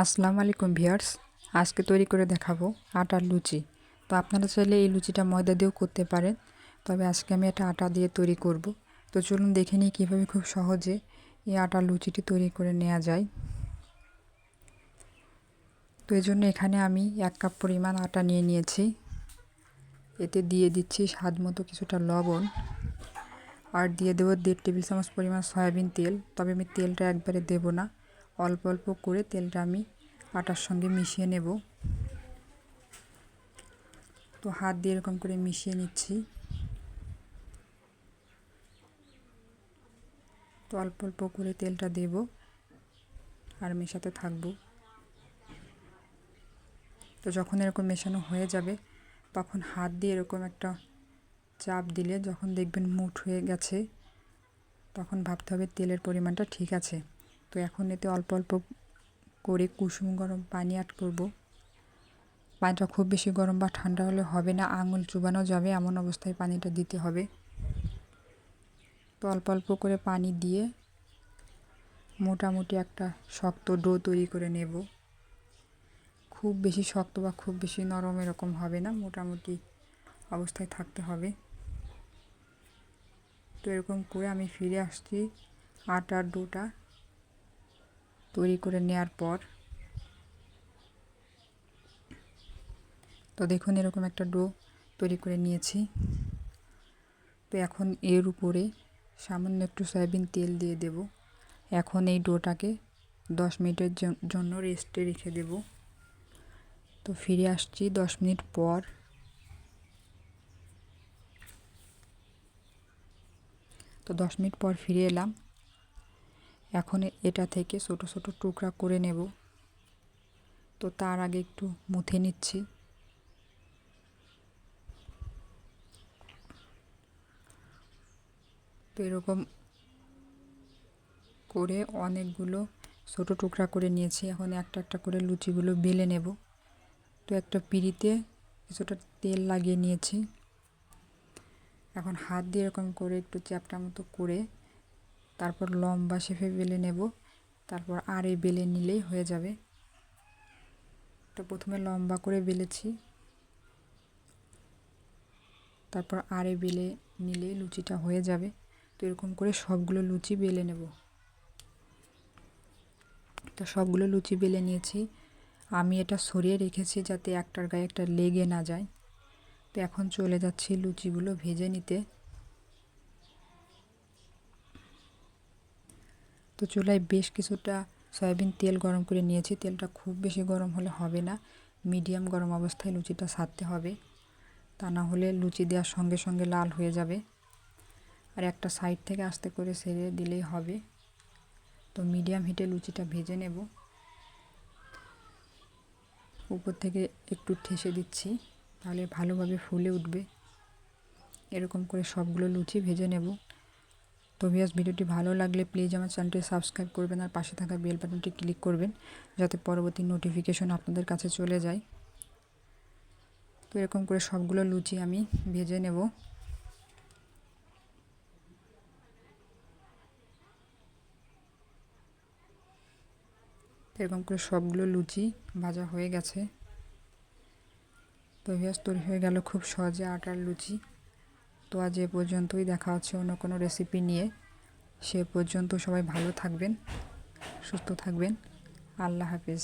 আসসালামু আলাইকুম ভিউয়ার্স। আজকে তৈরি করে দেখাবো আটার লুচি। তো আপনারা চাইলে এই লুচিটা ময়দা দিয়েও করতে পারেন। তবে আজকে আমি এটা আটা দিয়ে তৈরি করব। তো চলুন দেখে নিই কীভাবে খুব সহজে এই আটার লুচিটি তৈরি করে নেওয়া যায়। তো এই জন্য এখানে আমি এক কাপ পরিমাণ আটা নিয়ে নিয়েছি। এতে দিয়ে দিচ্ছি স্বাদ মতো কিছুটা লবণ। আর দিয়ে দেবো দেড় টেবিল চামচ পরিমাণ সয়াবিন তেল। তবে আমি তেলটা একবারে দেব না। অল্প অল্প করে তেলটা আমি আটার সঙ্গে মিশিয়ে নেব। তো হাত দিয়ে এরকম করে মিশিয়ে নিচ্ছি। তো অল্প অল্প করে তেলটা দেব আর মেশাতে থাকব। তো যখন এরকম মেশানো হয়ে যাবে, তখন হাত দিয়ে এরকম একটা চাপ দিলে যখন দেখবেন মুঠ হয়ে গেছে, তখন ভাবতে হবে তেলের পরিমাণটা ঠিক আছে। তো এখন এতে অল্প অল্প করে কুসুম গরম পানি অ্যাড করব। পানিটা খুব বেশি গরম বা ঠান্ডা হলে হবে না, আঙুল চুবানো যাবে, এমন অবস্থায় পানিটা দিতে হবে। তো অল্প অল্প করে পানি দিয়ে মোটামুটি একটা শক্ত ডো তৈরি করে নেব। খুব বেশি শক্ত বা খুব বেশি নরম এরকম হবে না, মোটামুটি অবস্থায় থাকতে হবে। তো এরকম করে আমি ফিরে আসছি আটার ডোটা। তৈরি করে নেওয়ার পর, তো দেখুন এরকম একটা ডো তৈরি করে নিয়েছি। তো এখন এর উপরে সামান্য একটু সয়াবিন তেল দিয়ে দেব। এখন এই ডোটাকে দশ মিনিটের জন্য রেস্টে রেখে দেব। তো ফিরে আসছি দশ মিনিট পর। তো দশ মিনিট পর ফিরে এলাম। এখন এটা থেকে ছোট ছোট টুকরা করে নেব। তো তার আগে একটু মুথে নিচ্ছি। তো এরকম করে অনেকগুলো ছোট টুকরা করে নিয়েছি। এখন একটা একটা করে লুচিগুলো বেলে নেব। তো একটা পিড়িতে কিছুটা তেল লাগিয়ে নিয়েছি। এখন হাত দিয়ে এরকম করে একটু চ্যাপটা মতো করে তারপর লম্বা শেফে বেলে নেব। তারপর আরে বেলে নিলেই হয়ে যাবে। তো প্রথমে লম্বা করে বেলেছি। তারপর আরে বেলে নিলেই লুচিটা হয়ে যাবে। তো এরকম করে সবগুলো লুচি বেলে নেব। তো সবগুলো লুচি বেলে নিয়েছি। আমি এটা সরিয়ে রেখেছি যাতে একটার গায়ে একটা লেগে না যায়। তো এখন চলে যাচ্ছি লুচিগুলো ভেজে নিতে। তো চুলায় বেশ কিছুটা সয়াবিন তেল গরম করে নিয়েছি। তেলটা খুব বেশি গরম হলে হবে না। মিডিয়াম গরম অবস্থায় লুচিটা সারতে হবে। তা না হলে লুচি দেওয়ার সঙ্গে সঙ্গে লাল হয়ে যাবে। আর একটা সাইড থেকে আস্তে করে সেরে দিলেই হবে। তো মিডিয়াম হিটে লুচিটা ভেজে নেব। উপর থেকে একটু ঠেসে দিচ্ছি, তাহলে ভালোভাবে ফুলে উঠবে। এরকম করে সবগুলো লুচি ভেজে নেব। তো ভিয়াস ভিডিওটি ভালো লাগলে প্লিজ আমার চ্যানেলটি সাবস্ক্রাইব করবেন আর পাশে থাকা বেল বাটনটি ক্লিক করবেন যাতে পরবর্তী নোটিফিকেশন আপনাদের কাছে চলে যায়। তো এরকম করে সবগুলো লুচি আমি ভেজে নেব। এরকম করে সবগুলো লুচি ভাজা হয়ে গেছে। তো ভিয়াস তৈরি হয়ে গেল খুব সহজে আটার লুচি। তো আজ এ পর্যন্তই। দেখা হচ্ছে অন্য কোনো রেসিপি নিয়ে। সে পর্যন্ত সবাই ভালো থাকবেন, সুস্থ থাকবেন। আল্লাহ হাফিজ।